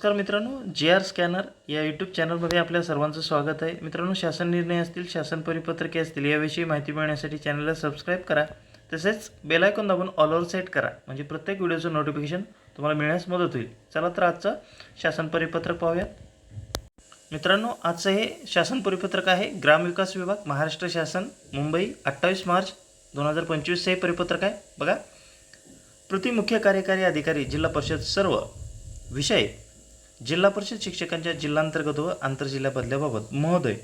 नमस्कार मित्रांनो जे आर स्कॅनर या यूट्यूब चॅनलमध्ये आपल्या सर्वांचं स्वागत आहे. मित्रांनो शासन निर्णय असतील शासन परिपत्रके असतील याविषयी माहिती मिळण्यासाठी चॅनलला सबस्क्राईब करा. तसेच बेलायकॉन दाबून ऑलवर सेट करा. म्हणजे प्रत्येक व्हिडिओचं नोटिफिकेशन तुम्हाला मिळण्यास मदत होईल. चला तर आजचं शासन परिपत्रक पाहूयात. मित्रांनो आजचं हे शासन परिपत्रक आहे. ग्रामविकास विभाग महाराष्ट्र शासन मुंबई अठ्ठावीस मार्च दोन हजार पंचवीस हे परिपत्रक आहे. बघा. प्रति मुख्य कार्यकारी अधिकारी जिल्हा परिषद सर्व. विषय जिल्हा परिषद शिक्षकांच्या जिल्हांतर्गत व आंतरजिल्हा बदल्याबाबत महोदय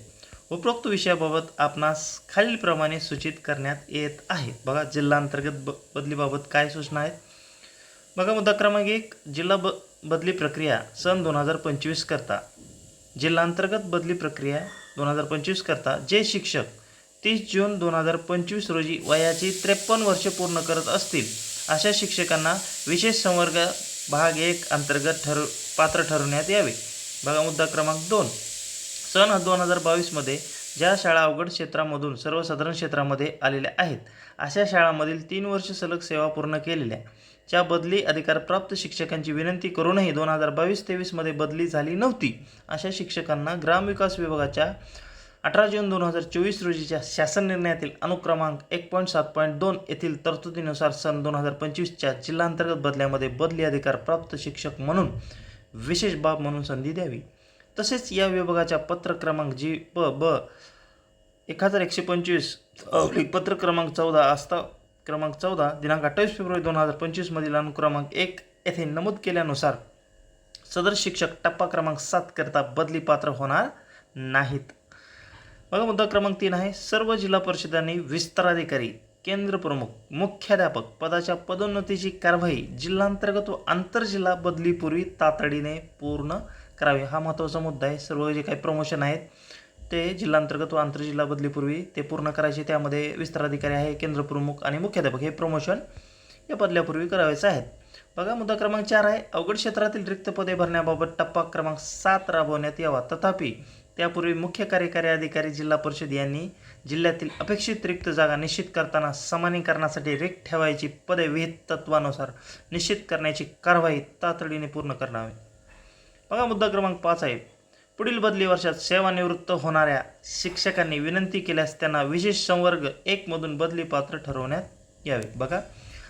उपरोक्त विषयाबाबत आपणास खालीलप्रमाणे सूचित करण्यात येत आहे. बघा जिल्हांतर्गत ब बदलीबाबत काय सूचना आहेत? बघा मुद्दा क्रमांक एक जिल्हा ब बदली प्रक्रिया सन दोन हजार पंचवीस करता. जिल्हांतर्गत बदली प्रक्रिया दोन हजार पंचवीस करता. जे शिक्षक तीस जून दोन हजार पंचवीस रोजी वयाची त्रेपन्न वर्षे पूर्ण करत असतील अशा शिक्षकांना विशेष संवर्ग भाग एक अंतर्गत ठर पात्र ठरवण्यात यावे. बघा मुद्दा क्रमांक दोन. सन दोन हजार बावीसमध्ये ज्या शाळा अवघड क्षेत्रामधून सर्वसाधारण क्षेत्रामध्ये आलेल्या आहेत अशा शाळांमधील तीन वर्ष सलग सेवा पूर्ण केलेल्या च्या बदली अधिकारप्राप्त शिक्षकांची विनंती करूनही दोन हजार बावीस तेवीसमध्ये बदली झाली नव्हती अशा शिक्षकांना ग्रामविकास विभागाच्या अठरा जून दोन हजार चोवीस रोजीच्या शासन निर्णयातील अनुक्रमांक एक पॉईंट सात पॉईंट दोन येथील तरतुदीनुसार सन दोन हजार पंचवीसच्या जिल्हांतर्गत बदल्यामध्ये बदली अधिकार प्राप्त शिक्षक म्हणून विशेष बाब म्हणून संधी द्यावी. तसेच या विभागाच्या पत्र क्रमांक जी प ब एक हजार एकशे पंचवीस पत्र क्रमांक चौदा आस्था क्रमांक चौदा दिनांक अठ्ठावीस फेब्रुवारी दोन हजार पंचवीसमधील अनुक्रमांक एक येथे नमूद केल्यानुसार सदर शिक्षक टप्पा क्रमांक सात करता बदली पात्र होणार नाहीत. बघा मुद्दा क्रमांक तीन आहे. सर्व जिल्हा परिषदांनी विस्ताराधिकारी केंद्रप्रमुख मुख्याध्यापक पदाच्या पदोन्नतीची कारवाई जिल्हांतर्गत व आंतरजिल्हा बदलीपूर्वी तातडीने पूर्ण करावी. हा महत्त्वाचा मुद्दा आहे. सर्व जे काही प्रमोशन आहेत ते जिल्हांतर्गत व आंतरजिल्हा बदलीपूर्वी ते पूर्ण करायचे. त्यामध्ये विस्ताराधिकारी आहे केंद्रप्रमुख आणि मुख्याध्यापक. हे प्रमोशन या बदल्यापूर्वी करायचं आहेत बघा मुद्दा क्रमांक चार आहे. अवघड क्षेत्रातील रिक्त पदे भरण्याबाबत टप्पा क्रमांक सात राबवण्यात यावा. तथापि त्यापूर्वी मुख्य कार्यकारी अधिकारी जिल्हा परिषद यांनी जिल्ह्यातील अपेक्षित रिक्त जागा निश्चित करताना समानीकरणासाठी रिक्त ठेवायची पदे विहित तत्वानुसार निश्चित करण्याची कारवाई तातडीने पूर्ण करणावी. बघा मुद्दा क्रमांक पाच आहे. पुढील बदली वर्षात सेवानिवृत्त होणाऱ्या शिक्षकांनी विनंती केल्यास त्यांना विशेष संवर्ग एकमधून बदली पात्र ठरवण्यात यावे. बघा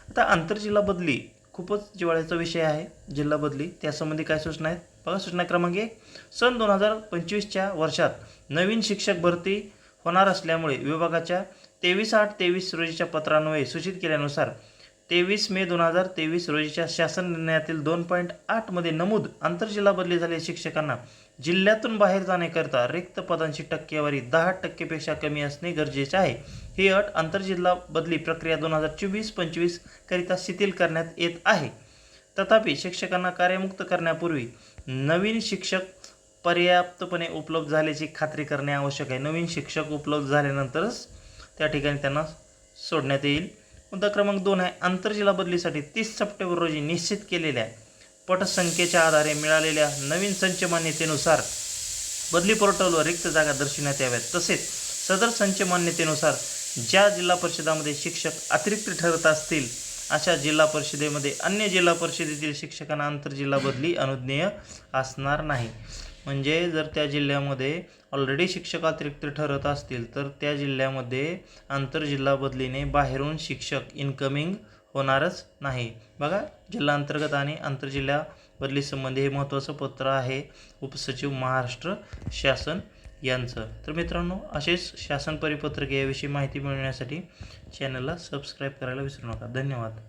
आता आंतरजिल्हा बदली खूपच जिवाळ्याचा विषय आहे. जिल्हा बदली त्यासंबंधी काय सूचना आहेत? बघा सूचना क्रमांक एक. सन दोन हजार पंचवीसच्या वर्षात नवीन शिक्षक भरती होणार असल्यामुळे विभागाच्या तेवीस आठ तेवीस रोजीच्या पत्रान्वये सूचित केल्यानुसार तेवीस मे दोन हजार तेवीस रोजीच्या शासन निर्णयातील दोन पॉईंट आठमध्ये नमूद आंतरजिल्हा बदली झालेल्या शिक्षकांना जिल्ह्यातून बाहेर जाण्याकरता रिक्त पदांची टक्केवारी दहा टक्केपेक्षा कमी असणे गरजेचे आहे. ही अट आंतरजिल्हा बदली प्रक्रिया दोन हजार चोवीस पंचवीस करिता शिथिल करण्यात येत आहे. तथापि शिक्षकांना कार्यमुक्त करण्यापूर्वी नवीन शिक्षक पर्याप्तपणे उपलब्ध झाल्याची खात्री करणे आवश्यक आहे. नवीन शिक्षक उपलब्ध झाल्यानंतरच त्या ठिकाणी त्यांना सोडण्यात येईल. मुद्दा क्रमांक दोन आहे. आंतरजिल्हा बदलीसाठी तीस सप्टेंबर रोजी निश्चित केलेल्या पटसंख्येच्या आधारे मिळालेल्या नवीन संच मान्यतेनुसार बदली पोर्टलवर रिक्त जागा दर्शविण्यात याव्यात. तसेच सदर संच मान्यतेनुसार ज्या जिल्हा परिषदामध्ये शिक्षक अतिरिक्त ठरत असतील अशा जिल्हा परिषदेमध्ये अन्य जिल्हा परिषदेतील शिक्षकांना आंतरजिल्हा बदली अनुज्ञेय असणार नाही. म्हणजे जर त्या जिल्ह्यामध्ये ऑलरेडी शिक्षक अतिरिक्त ठरत असतील तर त्या जिल्ह्यामध्ये आंतरजिल्हा बदलीने बाहेरून शिक्षक इनकमिंग होणारच नाही. बघा जिल्हा अंतर्गत आणि आंतरजिल्हा बदलीसंबंधी हे महत्त्वाचं पत्र आहे उपसचिव महाराष्ट्र शासन यांचं. तर मित्रांनो असेच शासन परिपत्रक याविषयी माहिती मिळवण्यासाठी चॅनलला सबस्क्राईब करायला विसरू नका. धन्यवाद.